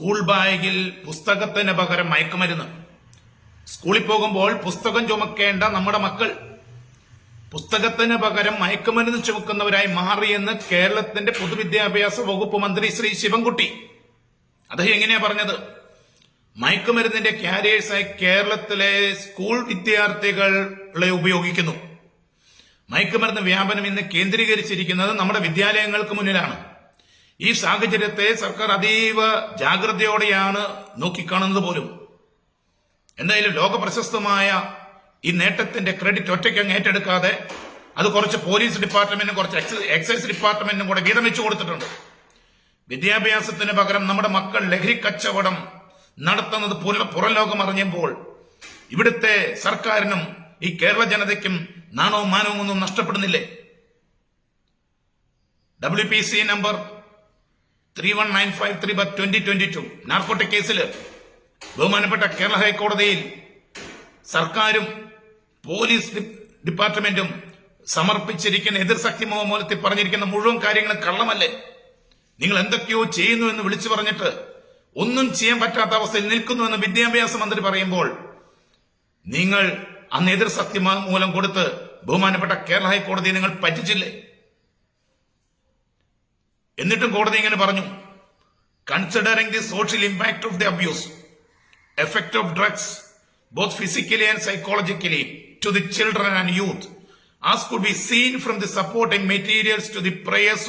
School ബാഗിൽ പുസ്തകത്തിന് പകരം മയക്കുമരുന്ന്. സ്കൂളിൽ പോകുമ്പോൾ പുസ്തകം ചുമക്കേണ്ട നമ്മുടെ മക്കൾ. പുസ്തകത്തിന് പകരം മയക്കുമരുന്ന് ചുമക്കുന്നവരായി മാറിയെന്ന് കേരളത്തിന്റെ പൊതുവിദ്യാഭ്യാസ വകുപ്പ് മന്ത്രി ശ്രീ ശിവൻകുട്ടി. അദ്ദേഹം എങ്ങനെയാ പറഞ്ഞത്? മയക്കുമരുന്നിന്റെ ക്യാരിയേഴ്സായി കേരളത്തിലെ സ്കൂൾ വിദ്യാർത്ഥികളെ ഉപയോഗിക്കുന്നു. മയക്കുമരുന്ന് വ്യാപനം ഇന്ന് കേന്ദ്രീകരിച്ചിരിക്കുന്നത് നമ്മുടെ വിദ്യാലയങ്ങൾക്ക് മുന്നിലാണ്. ഈ സാഹചര്യത്തെ സർക്കാർ അതീവ ജാഗ്രതയോടെയാണ് നോക്കിക്കാണുന്നത് പോലും. എന്തായാലും ലോക പ്രശസ്തമായ ഈ നേട്ടത്തിന്റെ ക്രെഡിറ്റ് ഒറ്റയ്ക്ക് അങ്ങ് ഏറ്റെടുക്കാതെ അത് കുറച്ച് പോലീസ് ഡിപ്പാർട്ട്മെന്റിനും കുറച്ച് എക്സൈസ് ഡിപ്പാർട്ട്മെന്റും ഡിപ്പാർട്ട്മെന്റിനും കൂടെ വിരമിച്ചു കൊടുത്തിട്ടുണ്ട്. വിദ്യാഭ്യാസത്തിന് പകരം നമ്മുടെ മക്കൾ ലഹരി കച്ചവടം നടത്തുന്നത് പുറം ലോകം അറിഞ്ഞപ്പോൾ ഇവിടുത്തെ സർക്കാരിനും ഈ കേരള ജനതയ്ക്കും നാണവും മാനവും ഒന്നും നഷ്ടപ്പെടുന്നില്ലേ? W P C number three one nine five three ബർ ട്വന്റി ട്വന്റി ടു. നാർക്കോട്ടിക് കേസിൽ ബഹുമാനപ്പെട്ട കേരള ഹൈക്കോടതിയിൽ സർക്കാരും പോലീസ് ഡിപ്പാർട്ട്മെന്റും സമർപ്പിച്ചിരിക്കുന്ന എതിർ ശക്തി മൂലത്തിൽ പറഞ്ഞിരിക്കുന്ന മുഴുവൻ കാര്യങ്ങളും കള്ളമല്ലേ? നിങ്ങൾ എന്തൊക്കെയോ ചെയ്യുന്നു എന്ന് വിളിച്ചു പറഞ്ഞിട്ട് ഒന്നും ചെയ്യാൻ പറ്റാത്ത അവസ്ഥയിൽ നിൽക്കുന്നു എന്ന് വിദ്യാഭ്യാസ മന്ത്രി പറയുമ്പോൾ നിങ്ങൾ അന്ന് എതിർ സത്യം മൂലം കൊടുത്ത് ബഹുമാനപ്പെട്ട കേരള ഹൈക്കോടതിയെ നിങ്ങൾ പറ്റിച്ചില്ലേ? എന്നിട്ടും കോടതി ഇങ്ങനെ പറഞ്ഞു. Considering the social impact of the abuse effect of drugs both physically and psychologically to the children and youth as could be seen from the supporting materials to the prayers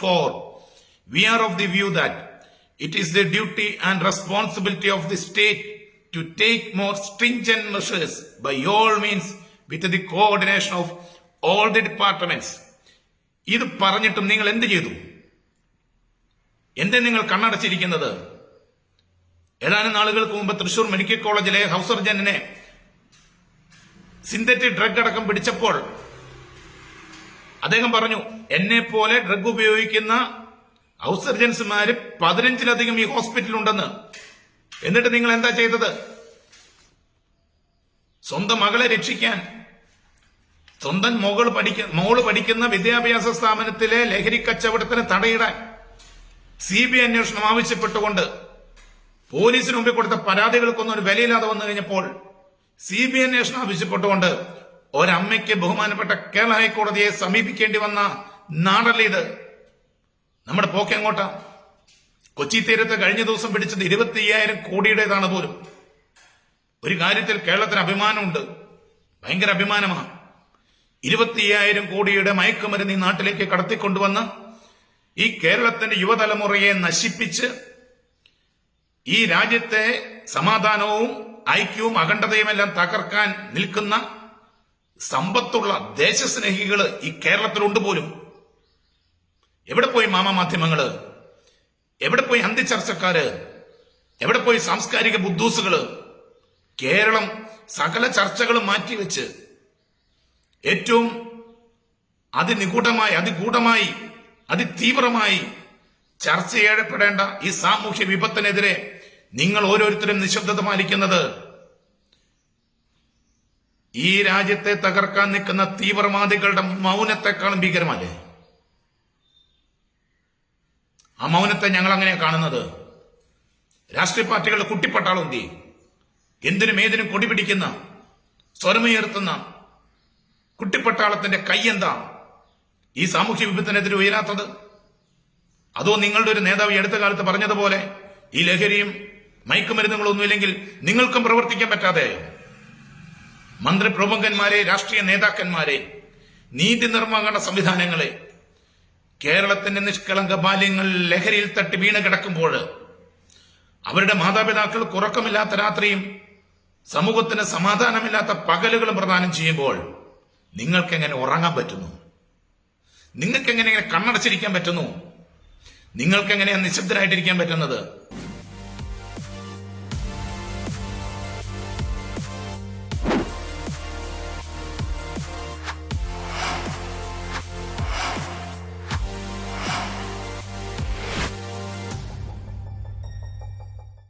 for we are of the view that it is the duty and responsibility of the state to take more stringent measures by all means with the coordination of all the departments ഇത് പറഞ്ഞിട്ടും നിങ്ങൾ എന്ത് ചെയ്തു? എന്തേ നിങ്ങൾ കണ്ണടച്ചിരിക്കുന്നത്? ഏതാനും നാളുകൾക്ക് മുമ്പ് തൃശൂർ മെഡിക്കൽ കോളേജിലെ ഹൗസ് സർജനെ സിന്തറ്റിക് ഡ്രഗ് അടക്കം പിടിച്ചപ്പോൾ അദ്ദേഹം പറഞ്ഞു എന്നെ പോലെ ഡ്രഗ് ഉപയോഗിക്കുന്ന ഹൗസ് സർജൻസുമാര് പതിനഞ്ചിലധികം ഈ ഹോസ്പിറ്റലുണ്ടെന്ന്. എന്നിട്ട് നിങ്ങൾ എന്താ ചെയ്തത്? സ്വന്തം മകളെ രക്ഷിക്കാൻ. സ്വന്തം മകൾ പഠിക്ക മോൾ പഠിക്കുന്ന വിദ്യാഭ്യാസ സ്ഥാപനത്തിലെ ലഹരി കച്ചവടത്തിന് തടയിടാൻ. സി ബി അന്വേഷണം ആവശ്യപ്പെട്ടുകൊണ്ട് പോലീസിന് മുമ്പിൽ കൊടുത്ത പരാതികൾക്കൊന്നും ഒരു വിലയില്ലാതെ വന്നു കഴിഞ്ഞപ്പോൾ സി ബി അന്വേഷണം ആവശ്യപ്പെട്ടുകൊണ്ട് ഒരമ്മയ്ക്ക് ബഹുമാനപ്പെട്ട കേരള ഹൈക്കോടതിയെ സമീപിക്കേണ്ടി വന്ന നാടല്ലേ ഇത്? നമ്മുടെ പോക്കെങ്ങോട്ട കൊച്ചി തീരത്ത് കഴിഞ്ഞ ദിവസം പിടിച്ചത് ഇരുപത്തി അയ്യായിരം കോടിയുടേതാണ് പോലും. ഒരു കാര്യത്തിൽ കേരളത്തിന് അഭിമാനമുണ്ട്. ഭയങ്കര അഭിമാനമാണ്. ഇരുപത്തി അയ്യായിരം കോടിയുടെ മയക്കുമരുന്ന് ഈ നാട്ടിലേക്ക് കടത്തിക്കൊണ്ടുവന്ന് ഈ കേരളത്തിന്റെ യുവതലമുറയെ നശിപ്പിച്ച് ഈ രാജ്യത്തെ സമാധാനവും ഐക്യവും അഖണ്ഡതയും എല്ലാം തകർക്കാൻ നിൽക്കുന്ന സമ്പത്തുള്ള ദേശസ്നേഹികൾ ഈ കേരളത്തിലുണ്ട് പോലും. എവിടെ പോയി മാമ മാധ്യമങ്ങൾ? എവിടെ പോയി അന്ത്യചർച്ചക്കാര് എവിടെ പോയി സാംസ്കാരിക ബുദ്ധൂസുകൾ? കേരളം സകല ചർച്ചകളും മാറ്റിവെച്ച് ഏറ്റവും അതിനിഗൂഢമായി അതിഗൂഢമായി അതിതീവ്രമായി ചർച്ച ചെയ്യപ്പെടേണ്ട ഈ സാമൂഹ്യ വിപത്തിനെതിരെ നിങ്ങൾ ഓരോരുത്തരും നിശബ്ദത പാലിക്കുന്നത് ഈ രാജ്യത്തെ തകർക്കാൻ നിൽക്കുന്ന തീവ്രവാദികളുടെ മൗനത്തെക്കാളും ഭീകരമല്ലേ? ആ മൗനത്തെ ഞങ്ങൾ അങ്ങനെയാണ് കാണുന്നത്. രാഷ്ട്രീയ പാർട്ടികളുടെ കുട്ടിപ്പട്ടാളും തീ എന്തിനും ഏതിനും കൊടിപിടിക്കുന്ന സ്വരമുയർത്തുന്ന കുട്ടിപ്പട്ടാളത്തിന്റെ കൈയെന്താ ഈ സാമൂഹ്യ വിപത്തിനെതിരെ ഉയരാത്തത്? അതോ നിങ്ങളുടെ ഒരു നേതാവ് ഈ അടുത്ത കാലത്ത് പറഞ്ഞതുപോലെ ഈ ലഹരിയും മയക്കുമരുന്നുകളൊന്നുമില്ലെങ്കിൽ നിങ്ങൾക്കും പ്രവർത്തിക്കാൻ പറ്റാതെ? മന്ത്രി പ്രമുഖന്മാരെ രാഷ്ട്രീയ നേതാക്കന്മാരെ നീതി നിർമ്മാണ സംവിധാനങ്ങളെ കേരളത്തിന്റെ നിഷ്കളങ്ക ബാല്യങ്ങൾ ലഹരിയിൽ തട്ടി വീണ് കിടക്കുമ്പോൾ അവരുടെ മാതാപിതാക്കൾ ഉറക്കമില്ലാത്ത രാത്രിയും സമൂഹത്തിന് സമാധാനമില്ലാത്ത പകലുകളും പ്രദാനം ചെയ്യുമ്പോൾ നിങ്ങൾക്കെങ്ങനെ ഉറങ്ങാൻ പറ്റുന്നു? നിങ്ങൾക്ക് എങ്ങനെ കണ്ണടച്ചിരിക്കാൻ പറ്റുന്നു? നിങ്ങൾക്ക് എങ്ങനെയാണ് നിശബ്ദരായിട്ടിരിക്കാൻ പറ്റുന്നത്?